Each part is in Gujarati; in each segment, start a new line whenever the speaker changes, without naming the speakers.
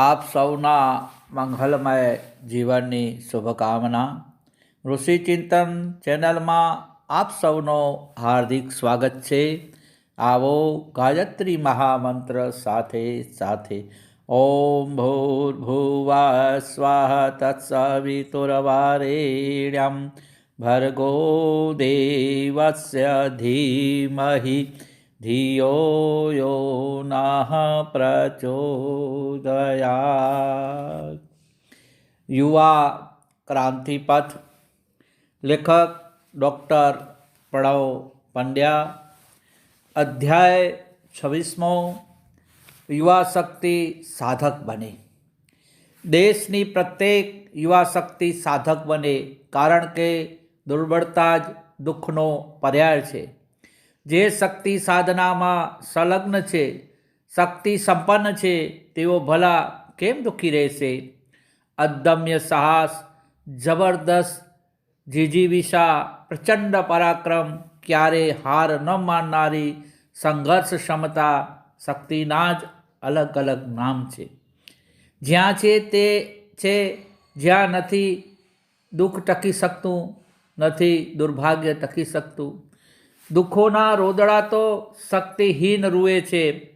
આપ સૌના મંગલમય જીવનની શુભકામના. ઋષિ ચિંતન ચેનલમાં આપ સૌનો હાર્દિક સ્વાગત છે. આવો ગાયત્રી મહામંત્ર સાથે સાથે. ઓમ ભૂર્ભુવા સ્વાહ તત્સવિતુરવારેણ્યમ ભર્ગો દેવસ્ય ધીમહિ. ધિયો यो नः પ્રચોદયાત યુવા ક્રાંતિપથ લેખક ડૉક્ટર પ્રણવ પંડ્યા અધ્યાય છવ્વીસમો યુવા શક્તિ સાધક બને દેશની પ્રત્યેક યુવા શક્તિ સાધક બને કારણ કે દુર્બળતા જ દુઃખનો પર્યાય છે જે શક્તિ સાધનામાં સંલગ્ન છે, શક્તિ સંપન્ન છે, તેઓ ભલા કેમ દુઃખી રહેશે? અદમ્ય સાહસ, જબરદસ્ત, જીજીવિષા, પ્રચંડ પરાક્રમ, ક્યારે હાર ન માનનારી સંઘર્ષ ક્ષમતા શક્તિના જ અલગ અલગ નામ છે. જ્યાં છે તે છે, જ્યાં નથી દુઃખ ટકી શકતું, નથી દુર્ભાગ્ય ટકી શકતું દુઃખોના રોદડા તો શક્તિહીન રૂએ છે.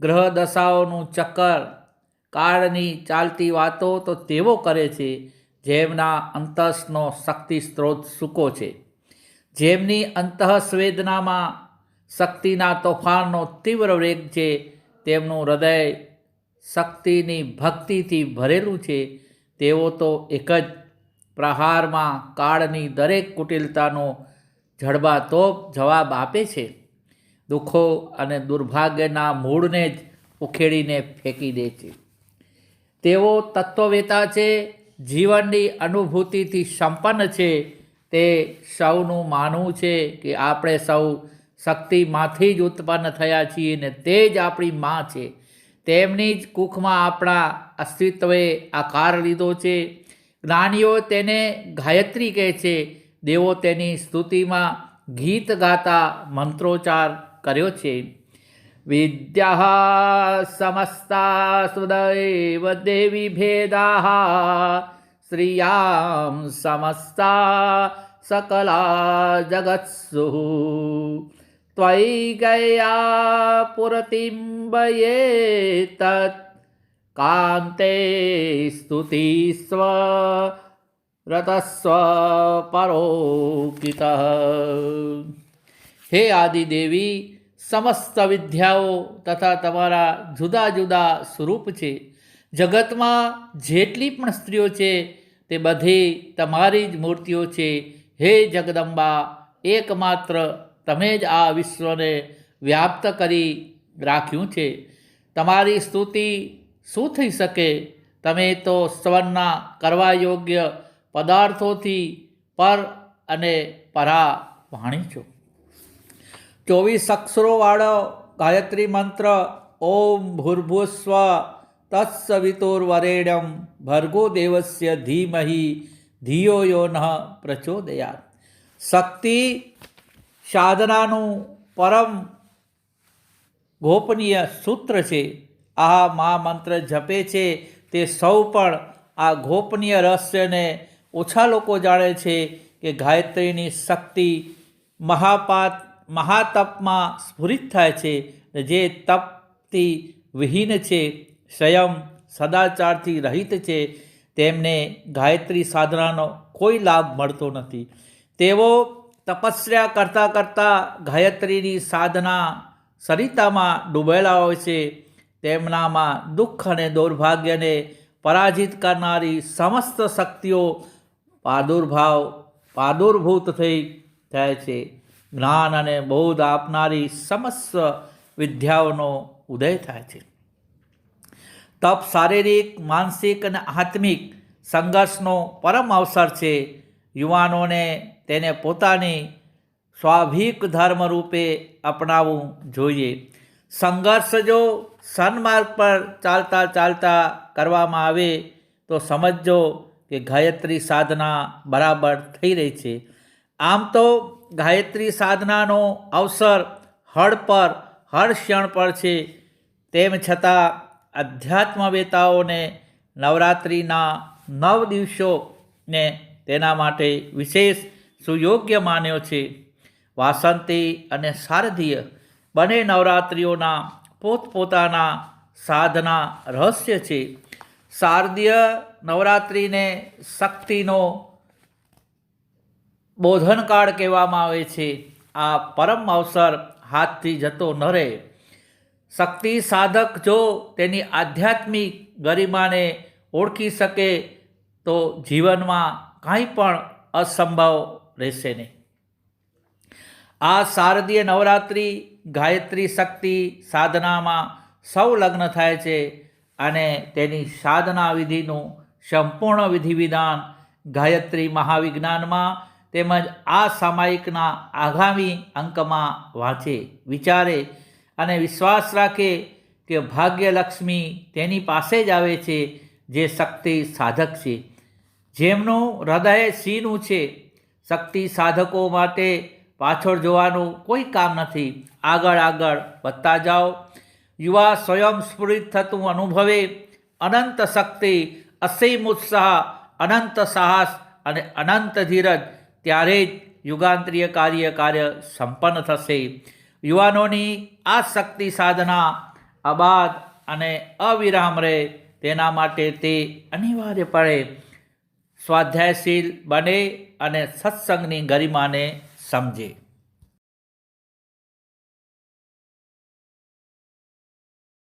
ગ્રહ દશાઓનું ચક્કર, કાળની ચાલતી વાતો તો તેવો કરે છે. જેમના અંતસનો શક્તિ સ્ત્રોત સૂકો છે. જેમની અંતઃસ્વેદનામાં શક્તિના તોફાનનો તીવ્ર વેગ છે, તેમનું હૃદય શક્તિની ભક્તિથી ભરેલું છે. તેઓ તો એક જ પ્રહારમાં કાળની દરેક કુટિલતાનો જડબાતોપ જવાબ આપે છે. દુઃખો અને દુર્ભાગ્યના મૂળને જ ઉખેડીને ફેંકી દે છે. તેઓ તત્વવેતા છે, જીવનની અનુભૂતિથી સંપન્ન છે. તે સૌનું માનવું છે કે આપણે સૌ શક્તિમાંથી જ ઉત્પન્ન થયા છીએ ને તે જ આપણી માં છે. તેમની જ કુખમાં આપણા અસ્તિત્વે આકાર લીધો છે. જ્ઞાનીઓ તેને ગાયત્રી કહે છે. દેવો તેની સ્તુતિમાં ગીત ગાતા મંત્રોચ્ચાર કર્યો છે. વિદ્યા સમસ્તા સુદૈવ દેવી ભેદા શ્રિયામ સમસ્તા સકલા જગત્સુ. ત્વયી ગયા પુરતિમ્બયે તત્ કાંતે સ્તુતિસ્વ રતસ્વ પરોકિત હે આદિદેવી સમસ્ત વિદ્યાઓ તથા તમારા જુદા જુદા સ્વરૂપ છે. જગતમાં જેટલી પણ સ્ત્રીઓ છે, તે બધી તમારી જ મૂર્તિઓ છે. હે જગદંબા, એકમાત્ર તમે જ આ વિશ્વને વ્યાપ્ત કરી રાખ્યું છે. તમારી સ્તુતિ શું થઈ શકે? તમે તો સ્વરના કરવા યોગ્ય પદાર્થોથી પર અને પરા વાણી છું ચોવીસ અક્ષરોવાળો ગાયત્રી મંત્ર, ઓમ ભૂર્ભુસ્વ, તત્સવિતોર્વરેણ્યમ, ભર્ગો દેવસ્ય ધીમહી, ધિયો યો ન પ્રચોદયાત. શક્તિ સાધનાનું પરમ ગોપનીય સૂત્ર છે. આ મહામંત્ર જપે છે. તે સૌ પણ આ ગોપનીય રહસ્યને ઓછા લોકો જાણે છે કે ગાયત્રીની શક્તિ મહાપાત, મહાતપમાં સ્ફુરિત થાય છે જે તપથી વિહીન છે, સ્વયં સદાચારથી રહિત છે, તેમને ગાયત્રી સાધનાનો કોઈ લાભ મળતો નથી. તેઓ તપસ્યા કરતાં કરતાં ગાયત્રીની સાધના સરિતામાં ડૂબેલા હોય છે. તેમનામાં દુઃખ અને દૌર્ભાગ્યને પરાજિત કરનારી સમસ્ત શક્તિઓ પ્રાદુર્ભાવ પ્રાદુર્ભૂત થઈ થાય છે. જ્ઞાન અને બોધ આપનારી સમસ્ત વિદ્યાઓનો ઉદય થાય છે. તપ શારીરિક, માનસિક અને આત્મિક સંઘર્ષનો પરમ અવસર છે. યુવાનોને તેને પોતાની સ્વાભાવિક ધર્મ રૂપે અપનાવવું જોઈએ. સંઘર્ષ જો સન્માર્ગ પર ચાલતા ચાલતા કરવામાં આવે તો સમજો કે ગાયત્રી સાધના બરાબર થઈ રહી છે. આમ તો ગાયત્રી સાધનાનો અવસર હળ પર, હર ક્ષણ પર છે. તેમ છતાં અધ્યાત્મવેતાઓને નવરાત્રિના નવ દિવસોને તેના માટે વિશેષ સુયોગ્ય માન્યો છે. વાસંતી અને શારદીય બંને નવરાત્રિઓના પોતપોતાના સાધના રહસ્ય છે. શારદીય નવરાત્રિને શક્તિનો બોધનકાળ કહેવામાં આવે છે. આ પરમ અવસર હાથથી જતો ન રહે શક્તિ સાધક જો તેની આધ્યાત્મિક ગરિમાને ઓળખી શકે તો જીવનમાં કાંઈ પણ અસંભવ રહેશે નહીં. આ શારદીય નવરાત્રિ ગાયત્રી શક્તિ સાધનામાં સૌ લગ્ન થાય છે. અને તેની સાધના વિધિનું સંપૂર્ણ વિધિ વિધાન ગાયત્રી મહાવિજ્ઞાનમાં તેમજ આ સામાયિકના આગામી અંકમાં વાંચે, વિચારે અને વિશ્વાસ રાખે કે ભાગ્યલક્ષ્મી તેની પાસે જ આવે છે, જે શક્તિ સાધક છે. જેમનું હૃદય સીનું છે, શક્તિ સાધકો માટે પાછળ જોવાનું કોઈ કામ નથી. આગળ આગળ વધતા જાઓ. યુવા સ્વયં સ્ફુરિત થતું અનુભવે અનંત શક્તિ અસીમ ઉત્સાહ અનંત સાહસ અને અનંત ધીરજ ત્યારે જ યુગાંતરીય કાર્ય કાર્ય સંપન્ન થશે યુવાનોની આ શક્તિ સાધના અબાદ અને અવિરામ રહે તેના માટે તે અનિવાર્યપણે સ્વાધ્યાયશીલ બને અને સત્સંગની ગરિમાને સમજે